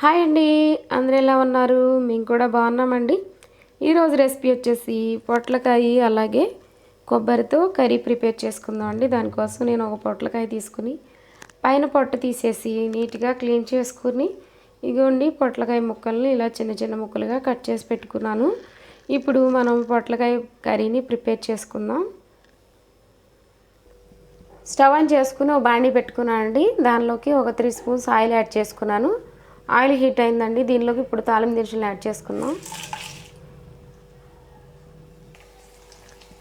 Hi అండి అందరూ ఎలా ఉన్నారు? మేము కూడా బాగున్నామండి. ఈరోజు రెసిపీ వచ్చేసి పొట్లకాయ అలాగే కొబ్బరితో కర్రీ ప్రిపేర్ చేసుకుందాం అండి. దానికోసం నేను ఒక పొట్లకాయ తీసుకుని పైన పొట్ట తీసేసి నీట్గా క్లీన్ చేసుకుని ఇగోండి పొట్లకాయ ముక్కల్ని ఇలా చిన్న చిన్న ముక్కలుగా కట్ చేసి పెట్టుకున్నాను. ఇప్పుడు మనం పొట్లకాయ కర్రీని ప్రిపేర్ చేసుకుందాం. స్టవ్ ఆన్ చేసుకుని ఒక బాణీ పెట్టుకున్నాను అండి దానిలోకి ఒక త్రీ స్పూన్స్ ఆయిల్ యాడ్ చేసుకున్నాను. ఆయిల్ హీట్ అయిందండి. దీనిలోకి ఇప్పుడు తాలిం దినుసులు యాడ్ చేసుకుందాం.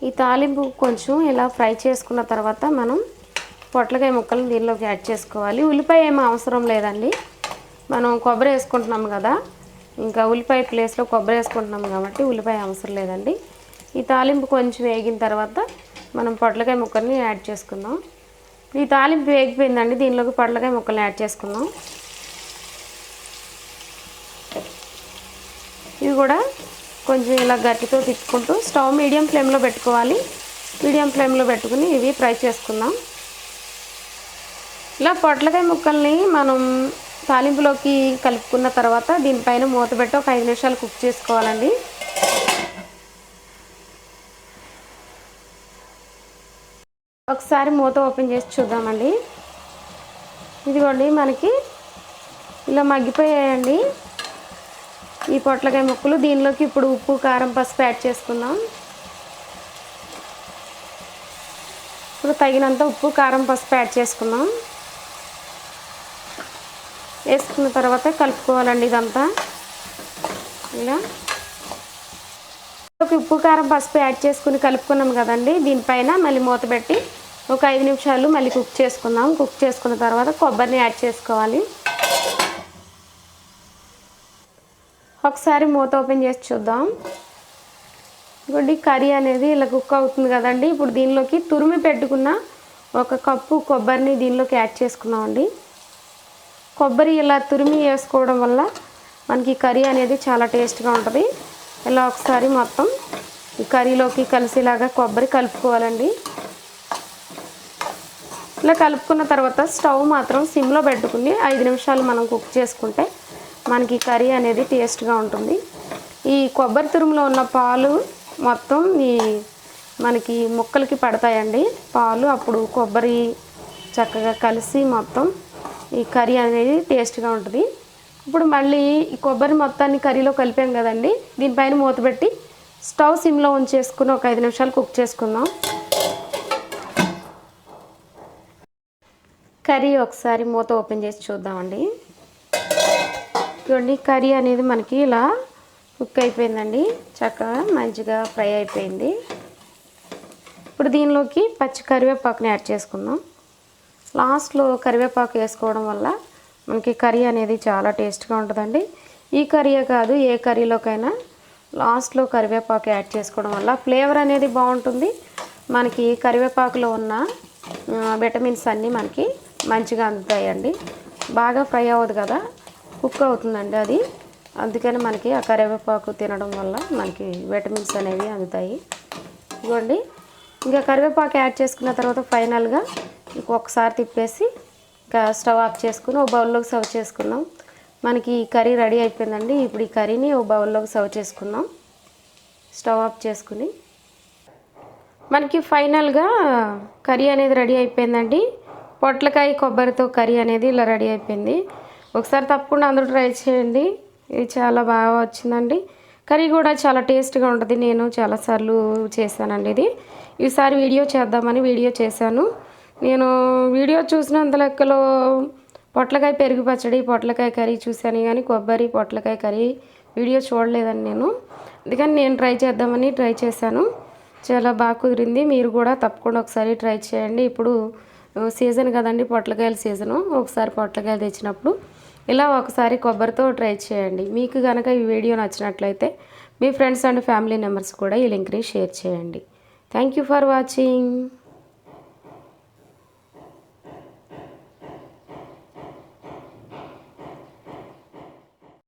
ఈ తాలింపు కొంచెం ఇలా ఫ్రై చేసుకున్న తర్వాత మనం పొట్లకాయ ముక్కలను దీనిలోకి యాడ్ చేసుకోవాలి. ఉల్లిపాయ ఏమీ అవసరం లేదండి. మనం కొబ్బరి వేసుకుంటున్నాం కదా. ఇంకా ఉల్లిపాయ ప్లేస్లో కొబ్బరి వేసుకుంటున్నాం కాబట్టి ఉల్లిపాయ అవసరం లేదండి. ఈ తాలింపు కొంచెం వేగిన తర్వాత మనం పొట్లకాయ ముక్కల్ని యాడ్ చేసుకుందాం. ఈ తాలింపు వేగిపోయిందండి. దీనిలోకి పొట్లకాయ ముక్కల్ని యాడ్ చేసుకుందాం. ఇవి కూడా కొంచెం ఇలా గట్టితో తిప్పుకుంటూ స్టవ్ మీడియం ఫ్లేమ్లో పెట్టుకోవాలి. మీడియం ఫ్లేమ్లో పెట్టుకుని ఇవి ఫ్రై చేసుకుందాం. ఇలా పొట్లకాయ ముక్కల్ని మనం తాలింపులోకి కలుపుకున్న తర్వాత దీనిపైన మూత పెట్టి ఒక ఐదు నిమిషాలు కుక్ చేసుకోవాలండి. ఒకసారి మూత ఓపెన్ చేసి చూద్దామండి. ఇదిగోండి మనకి ఇలా మగ్గిపోయాయండి. ఈ పొట్లకాయ ముక్కలు. దీనిలోకి ఇప్పుడు ఉప్పు కారం పసుపు యాడ్ చేసుకుందాం. ఇప్పుడు తగినంత ఉప్పు కారం పసుపు యాడ్ చేసుకుందాం. వేసుకున్న తర్వాత కలుపుకోవాలండి ఇదంతా. ఇలా. ఉప్పు కారం పసుపు యాడ్ చేసుకుని కలుపుకున్నాం కదండి. దీనిపైన మళ్ళీ మూత పెట్టి ఒక ఐదు నిమిషాలు మళ్ళీ కుక్ చేసుకుందాం. కుక్ చేసుకున్న తర్వాత కొబ్బరిని యాడ్ చేసుకోవాలి. ఒకసారి మూత ఓపెన్ చేసి చూద్దాం. ఇంకోటి కర్రీ అనేది ఇలా కుక్ అవుతుంది కదండి. ఇప్పుడు దీనిలోకి తురిమి పెట్టుకున్న ఒక కప్పు కొబ్బరిని దీనిలోకి యాడ్ చేసుకున్నామండి. కొబ్బరి ఇలా తురిమి వేసుకోవడం వల్ల మనకి కర్రీ అనేది చాలా టేస్ట్గా ఉంటుంది. ఇలా ఒకసారి మొత్తం ఈ కర్రీలోకి కలిసేలాగా కొబ్బరి కలుపుకోవాలండి. ఇలా కలుపుకున్న తర్వాత స్టవ్ మాత్రం సిమ్లో పెట్టుకుని ఐదు నిమిషాలు మనం కుక్ చేసుకుంటే మనకి కర్రీ అనేది టేస్ట్గా ఉంటుంది. ఈ కొబ్బరి తురుములో ఉన్న పాలు మొత్తం ఈ మనకి ముక్కలకి పడతాయండి. పాలు అప్పుడు కొబ్బరి చక్కగా కలిసి మొత్తం ఈ కర్రీ అనేది టేస్ట్గా ఉంటుంది. ఇప్పుడు మళ్ళీ ఈ కొబ్బరి మొత్తాన్ని కర్రీలో కలిపాం కదండి. దీనిపైన మూత పెట్టి స్టవ్ సిమ్లో ఉంచేసుకుని ఒక ఐదు నిమిషాలు కుక్ చేసుకుందాం. కర్రీ ఒకసారి మూత ఓపెన్ చేసి చూద్దామండి. చూడండి కర్రీ అనేది మనకి ఇలా కుక్ అయిపోయిందండి. చక్కగా మంచిగా ఫ్రై అయిపోయింది. ఇప్పుడు దీనిలోకి పచ్చి కరివేపాకుని యాడ్ చేసుకుందాం. లాస్ట్లో కరివేపాకు వేసుకోవడం వల్ల మనకి కర్రీ అనేది చాలా టేస్ట్గా ఉంటుందండి. ఈ కర్రీయే కాదు ఏ కర్రీలోకైనా లాస్ట్లో కరివేపాకు యాడ్ చేసుకోవడం వల్ల ఫ్లేవర్ అనేది బాగుంటుంది. మనకి కరివేపాకులో ఉన్న విటమిన్స్ అన్నీ మనకి మంచిగా అందుతాయండి. బాగా ఫ్రై అవ్వదు కదా? కుక్ అవుతుందండి అది. అందుకని మనకి ఆ కరివేపాకు తినడం వల్ల మనకి విటమిన్స్ అనేవి అందుతాయి. ఇదిగోండి. ఇంకా కరివేపాకు యాడ్ చేసుకున్న తర్వాత ఫైనల్గా ఒకసారి తిప్పేసి ఇంకా స్టవ్ ఆఫ్ చేసుకుని ఒక బౌల్లోకి సర్వ్ చేసుకుందాం మనకి ఈ కర్రీ రెడీ అయిపోయిందండి. ఇప్పుడు ఈ కర్రీని ఓ బౌల్లోకి సర్వ్ చేసుకుందాం స్టవ్ ఆఫ్ చేసుకుని మనకి ఫైనల్గా కర్రీ అనేది రెడీ అయిపోయిందండి. పొట్లకాయ కొబ్బరితో కర్రీ అనేది ఇలా రెడీ అయిపోయింది. ఒకసారి తప్పకుండా అందరూ ట్రై చేయండి. ఇది చాలా బాగా వచ్చిందండి. కర్రీ కూడా చాలా టేస్ట్గా ఉంటుంది. నేను చాలాసార్లు చేశానండి ఇది. ఈసారి వీడియో చేద్దామని వీడియో చేశాను. నేను వీడియో చూసినంత లెక్కలో పొట్లకాయ పెరుగు పచ్చడి పొట్లకాయ కర్రీ చూశాను కానీ కొబ్బరి పొట్లకాయ కర్రీ వీడియో చూడలేదండి నేను. అందుకని నేను ట్రై చేద్దామని ట్రై చేశాను. చాలా బాగా కుదిరింది. మీరు కూడా తప్పకుండా ఒకసారి ట్రై చేయండి. ఇప్పుడు సీజన్ కదండి పొట్లకాయల సీజను. ఒకసారి పొట్లకాయలు తెచ్చినప్పుడు. ఇలా ఒకసారి కొబ్బరితో ట్రై చేయండి. మీకు కనుక ఈ వీడియో నచ్చినట్లయితే మీ ఫ్రెండ్స్ అండ్ ఫ్యామిలీ మెంబర్స్ కూడా ఈ లింక్ని షేర్ చేయండి. Thank you for watching